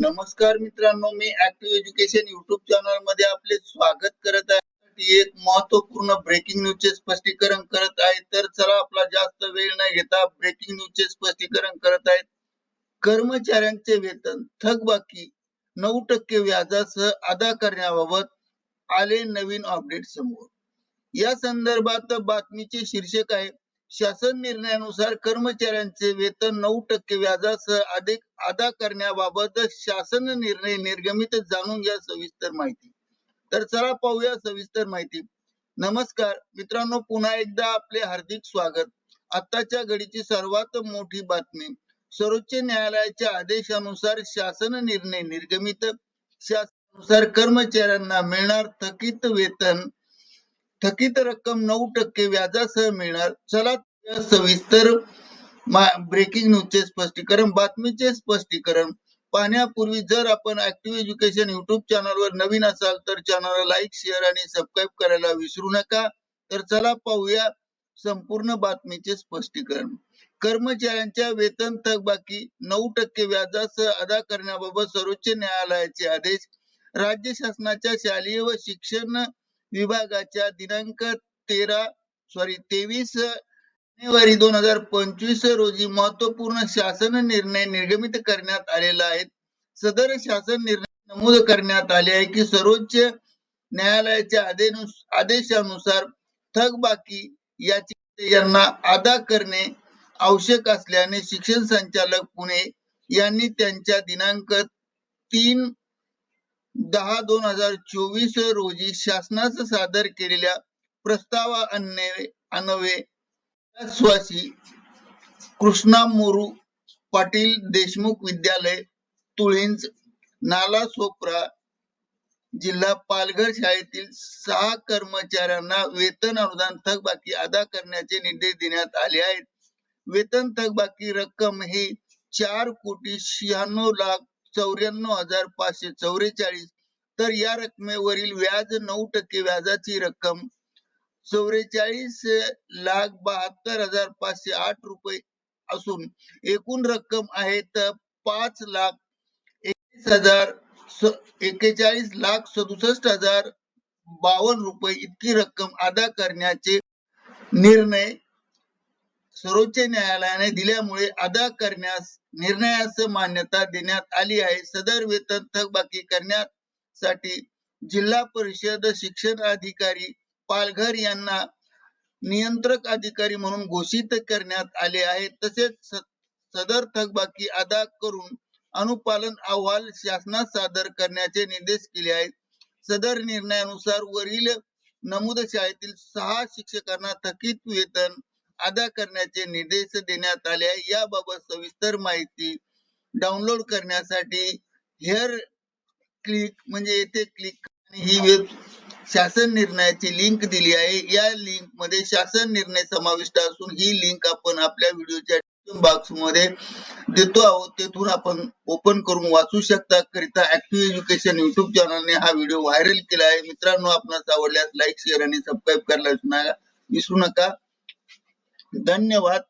नमस्कार मित्रांनो मी ऍक्टिव्ह एज्युकेशन युट्यूब चॅनलमध्ये आपले स्वागत करत आहे. एक महत्त्वपूर्ण ब्रेकिंग न्यूज चे स्पष्टीकरण करत आहे. तर चला आपला जास्त वेळ न घेता ब्रेकिंग न्यूज चे स्पष्टीकरण करत आहेत कर्मचाऱ्यांचे वेतन थकबाकी नऊ टक्के व्याजासह अदा करण्याबाबत आले नवीन अपडेट समोर. या संदर्भात बातमीचे शीर्षक आहे शासन निर्णयानुसार कर्मचाऱ्यांचे वेतन नऊ टक्के व्याजासह अधिक अदा करण्याबाबत शासन निर्णय निर्गमित जाणून घ्या सविस्तर माहिती. तर चला पाहूया सविस्तर माहिती. नमस्कार मित्रांनो पुन्हा एकदा आपले हार्दिक स्वागत. आताच्या घडीची सर्वात मोठी बातमी. सर्वोच्च न्यायालयाच्या आदेशानुसार शासन निर्णय निर्गमित. शासनानुसार कर्मचाऱ्यांना मिळणार थकीत वेतन थकीत रक्कम नऊ टक्के व्याजासह मिळणार. चला सविस्तर ब्रेकिंग न्यूजचे स्पष्टीकरण बातमीचे स्पष्टीकरण. पाहण्यापूर्वी जर आपण ऍक्टिव्ह एज्युकेशन युट्यूब चॅनलवर नवीन असाल तर चॅनलला लाईक शेअर आणि सबस्क्राईब करायला विसरू नका. तर चला पाहूया संपूर्ण बातमीचे स्पष्टीकरण. कर्मचाऱ्यांच्या वेतन थकबाकी नऊ टक्के व्याजासह अदा करण्याबाबत सर्वोच्च न्यायालयाचे आदेश. राज्य शासनाच्या शालेय व शिक्षण विभागाच्या दिनांक तेरा सॉरी तेवीस जानेवारी दोन हजार पंचवीस रोजी महत्त्वपूर्ण शासन निर्णय निर्गमित करण्यात आलेला आहे. सदर शासन निर्णय नमूद करण्यात आले आहे की सर्वोच्च न्यायालयाच्या आदेशानुसार थकबाकी याची यांना अदा करणे आवश्यक असल्याने शिक्षण संचालक पुणे यांनी त्यांच्या दिनांक तीन दहा दोन हजार चोवीस रोजी शासनास सादर केलेल्या प्रस्तावा अन्वये अन्वये कृष्णा मोरू पाटील देशमुख विद्यालय तुळिंज नाला सोप्रा जिल्हा पालघर शाळेतील सहा कर्मचाऱ्यांना वेतन अनुदान थकबाकी अदा करण्याचे निर्देश देण्यात आले आहेत. वेतन थकबाकी रक्कम ही चार कोटी शहाण्णव लाख चौऱ्याण्णव हजार पाचशे चौवेचाळीस तर या रकमेवरील व्याज नऊ टक्के व्याजाची रक्कम चौवेचाळीस लाख बहात्तर हजार पाचशे आठ रुपये असून एकूण रक्कम आहे तर पाच लाख एकवीस हजार स- एक्केचाळीस लाख सदुसष्ट हजार बावन्न रुपये इतकी रक्कम अदा करण्याचे निर्णय सर्वोच्च न्यायालयाने दिल्यामुळे अदा करण्यास निर्णयास मान्यता देण्यात आली आहे. सदर वेतन थकबाकी करण्यासाठी जिल्हा परिषद शिक्षण अधिकारी पालघर यांना नियंत्रक अधिकारी म्हणून घोषित करण्यात आले आहे. तसेच सदर थकबाकी अदा करून अनुपालन अहवाल शासनास सादर करण्याचे निर्देश केले आहेत. सदर निर्णयानुसार वरील नमूद शाळेतील सहा शिक्षकांना थकीत वेतन अदा करण्याचे निर्देश देण्यात आले आहे. याबाबत सविस्तर माहिती डाउनलोड करण्यासाठी हेअर क्लिक म्हणजे येथे क्लिक ही वेब शासन निर्णयाची लिंक दिली आहे. या लिंकमध्ये शासन निर्णय समाविष्ट असून ही लिंक आपण आपल्या व्हिडिओच्या बॉक्समध्ये देतो आहोत. तेथून आपण ओपन करून वाचू शकता. करिता ऍक्टिव्ह एज्युकेशन युट्यूब चॅनलने हा व्हिडिओ व्हायरल केला आहे. मित्रांनो आपणास आवडल्यास लाईक शेअर आणि सबस्क्राईब करायला विसरू नका नका. धन्यवाद.